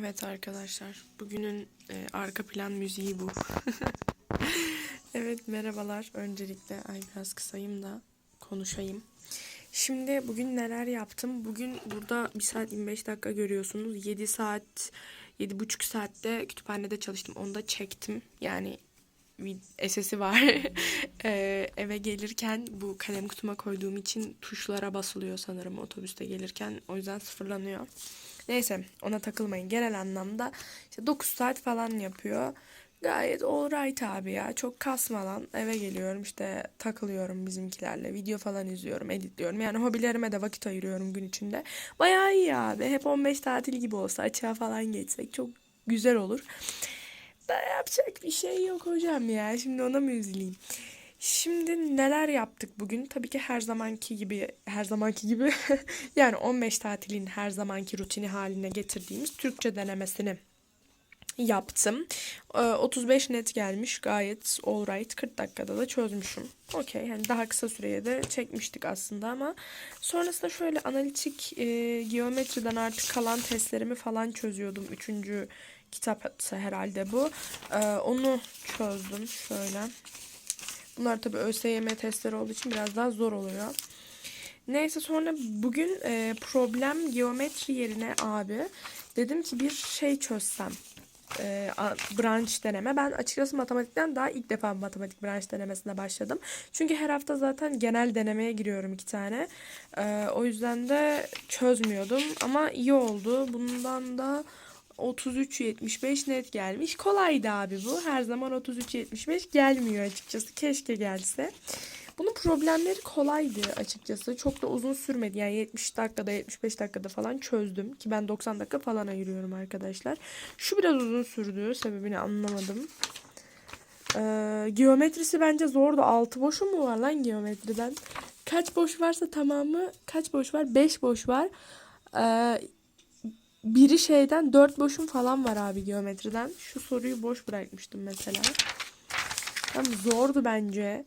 Evet arkadaşlar, bugünün e, arka plan müziği bu. evet merhabalar. Öncelikle ay biraz kısayım da konuşayım. Şimdi bugün neler yaptım? Bugün burada 1 saat 25 dakika görüyorsunuz. 7 saat, 7,5 saatte kütüphanede çalıştım. Onu da çektim. Yani SS'i var. Ee, eve gelirken bu kalem kutuma koyduğum için tuşlara basılıyor sanırım otobüste gelirken. O yüzden sıfırlanıyor. Neyse ona takılmayın. Genel anlamda işte 9 saat falan yapıyor. Gayet alright abi ya. Çok kasmadan eve geliyorum işte takılıyorum bizimkilerle. Video falan izliyorum, editliyorum. Yani hobilerime de vakit ayırıyorum gün içinde. Bayağı iyi abi. Hep 15 tatil gibi olsa açığa falan geçsek çok güzel olur. Da yapacak bir şey yok hocam ya. Şimdi ona mı üzüleyim? Şimdi neler yaptık bugün? Tabii ki her zamanki gibi, her zamanki gibi yani 15 tatilin her zamanki rutini haline getirdiğimiz Türkçe denemesini yaptım. Ee, 35 net gelmiş. Gayet alright. 40 dakikada da çözmüşüm. Okey. Yani daha kısa süreye de çekmiştik aslında ama sonrasında şöyle analitik e, geometriden artık kalan testlerimi falan çözüyordum. Üçüncü kitap herhalde bu. Ee, onu çözdüm şöyle. Bunlar tabii ÖSYM testleri olduğu için biraz daha zor oluyor. Neyse sonra bugün e, problem geometri yerine abi dedim ki bir şey çözsem. E, branş deneme. Ben açıkçası matematikten daha ilk defa matematik branş denemesine başladım. Çünkü her hafta zaten genel denemeye giriyorum iki tane. E, o yüzden de çözmüyordum ama iyi oldu. Bundan da 33-75 net gelmiş. Kolaydı abi bu. Her zaman 33-75 gelmiyor açıkçası. Keşke gelse. Bunun problemleri kolaydı açıkçası. Çok da uzun sürmedi. Yani 70 dakikada 75 dakikada falan çözdüm. Ki ben 90 dakika falan ayırıyorum arkadaşlar. Şu biraz uzun sürdü. Sebebini anlamadım. Ee, geometrisi bence zordu. 6 boşu mu var lan geometriden? Kaç boş varsa tamamı kaç boş var? 5 boş var. Ee, biri şeyden 4 boşum falan var abi geometriden. Şu soruyu boş bırakmıştım mesela. Tam zordu bence.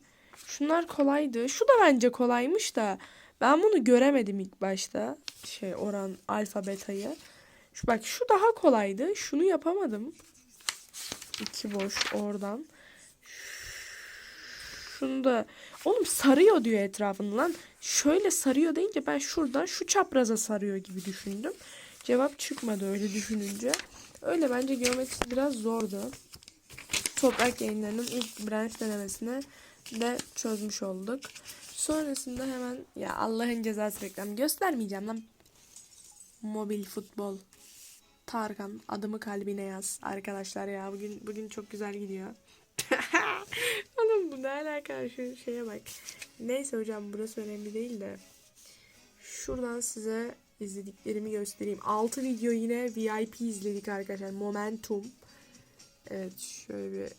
Şunlar kolaydı. Şu da bence kolaymış da ben bunu göremedim ilk başta. Şey oran alfa betayı. Şu bak şu daha kolaydı. Şunu yapamadım. İki boş oradan. Şunu da oğlum sarıyor diyor etrafını lan. Şöyle sarıyor deyince ben şuradan şu çapraza sarıyor gibi düşündüm. Cevap çıkmadı öyle düşününce. Öyle bence geometri biraz zordu. Toprak yayınlarının ilk branş denemesine de çözmüş olduk. Sonrasında hemen ya Allah'ın cezası reklam göstermeyeceğim lan. Mobil futbol. Tarkan adımı kalbine yaz arkadaşlar ya bugün bugün çok güzel gidiyor. Oğlum bu ne alaka şu şeye bak. Neyse hocam burası önemli değil de. Şuradan size izlediklerimi göstereyim. 6 video yine VIP izledik arkadaşlar. Momentum. Evet şöyle bir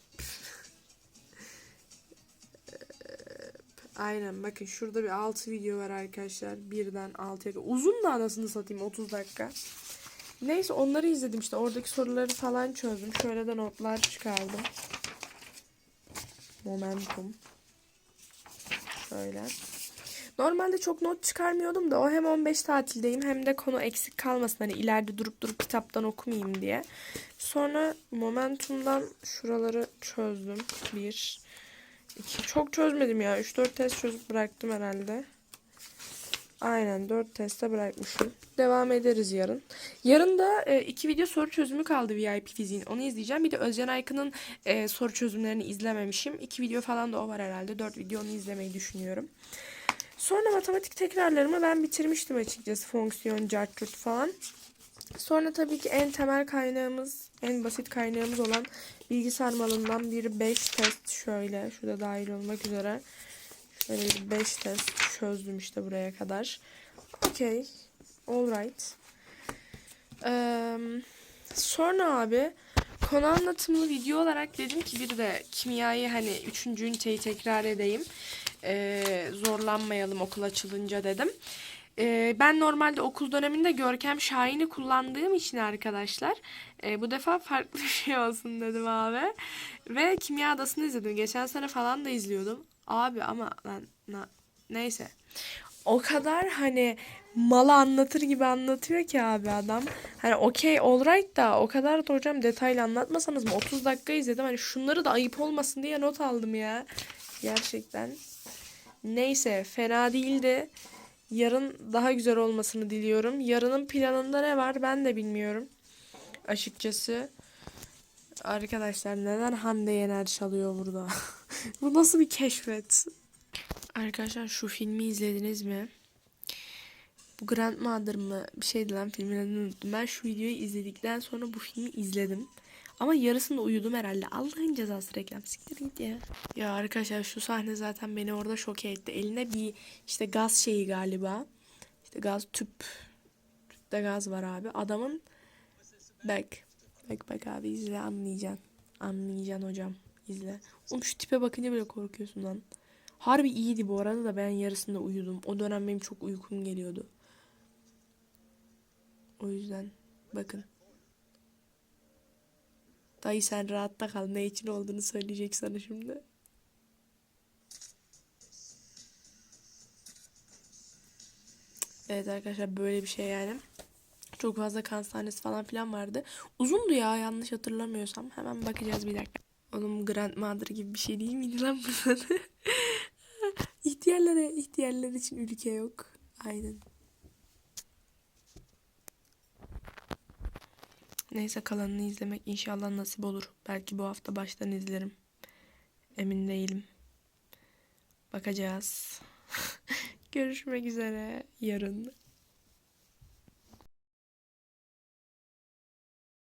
Aynen bakın şurada bir 6 video var arkadaşlar. Birden 6'ya kadar. Uzun da anasını satayım 30 dakika. Neyse onları izledim işte. Oradaki soruları falan çözdüm. Şöyle de notlar çıkardım. Momentum. Şöyle. Normalde çok not çıkarmıyordum da o hem 15 tatildeyim hem de konu eksik kalmasın. Hani ileride durup durup kitaptan okumayayım diye. Sonra Momentum'dan şuraları çözdüm. Bir, iki. Çok çözmedim ya. 3-4 test çözüp bıraktım herhalde. Aynen 4 teste bırakmışım. Devam ederiz yarın. Yarın da e, iki video soru çözümü kaldı VIP fiziğin. Onu izleyeceğim. Bir de Özcan Aykın'ın e, soru çözümlerini izlememişim. İki video falan da o var herhalde. 4 video onu izlemeyi düşünüyorum. Sonra matematik tekrarlarımı ben bitirmiştim açıkçası. Fonksiyon, cartçurt falan. Sonra tabii ki en temel kaynağımız, en basit kaynağımız olan bilgisayar malından bir 5 test şöyle. Şurada dahil olmak üzere. Şöyle bir 5 test çözdüm işte buraya kadar. Okey. Alright. Ee, sonra abi konu anlatımlı video olarak dedim ki bir de kimyayı hani 3. üniteyi tekrar edeyim. Ee, zorlanmayalım okul açılınca dedim. Ee, ben normalde okul döneminde Görkem Şahin'i kullandığım için arkadaşlar e, bu defa farklı bir şey olsun dedim abi. Ve Kimya Adası'nı izledim. Geçen sene falan da izliyordum. Abi ama lan na- neyse. O kadar hani malı anlatır gibi anlatıyor ki abi adam. Hani okey alright da o kadar da hocam detaylı anlatmasanız mı? 30 dakika izledim. Hani şunları da ayıp olmasın diye not aldım ya. Gerçekten. Neyse fena değildi. Yarın daha güzel olmasını diliyorum. Yarının planında ne var ben de bilmiyorum. Açıkçası. Arkadaşlar neden Hande Yener çalıyor burada? Bu nasıl bir keşfet? Arkadaşlar şu filmi izlediniz mi? Bu Grandmother mı? Bir şeydi lan filmin adını unuttum. Ben şu videoyu izledikten sonra bu filmi izledim. Ama yarısında uyudum herhalde. Allah'ın cezası reklam. Siktir git ya. Ya arkadaşlar şu sahne zaten beni orada şok etti. Eline bir işte gaz şeyi galiba. İşte gaz tüp. Tüpte gaz var abi. Adamın bak. Bak bak abi izle anlayacaksın. Anlayacaksın hocam. İzle. Oğlum şu tipe bakınca bile korkuyorsun lan. Harbi iyiydi bu arada da ben yarısında uyudum. O dönem benim çok uykum geliyordu. O yüzden bakın. Dayı sen rahatta kal. Ne için olduğunu söyleyecek sana şimdi. Evet arkadaşlar böyle bir şey yani. Çok fazla kan sahnesi falan filan vardı. Uzundu ya yanlış hatırlamıyorsam. Hemen bakacağız bir dakika. Oğlum Grandmother gibi bir şey değil miydi lan adı? İhtiyarlara, ihtiyarlar için ülke yok. Aynen. Neyse kalanını izlemek inşallah nasip olur. Belki bu hafta baştan izlerim. Emin değilim. Bakacağız. Görüşmek üzere yarın.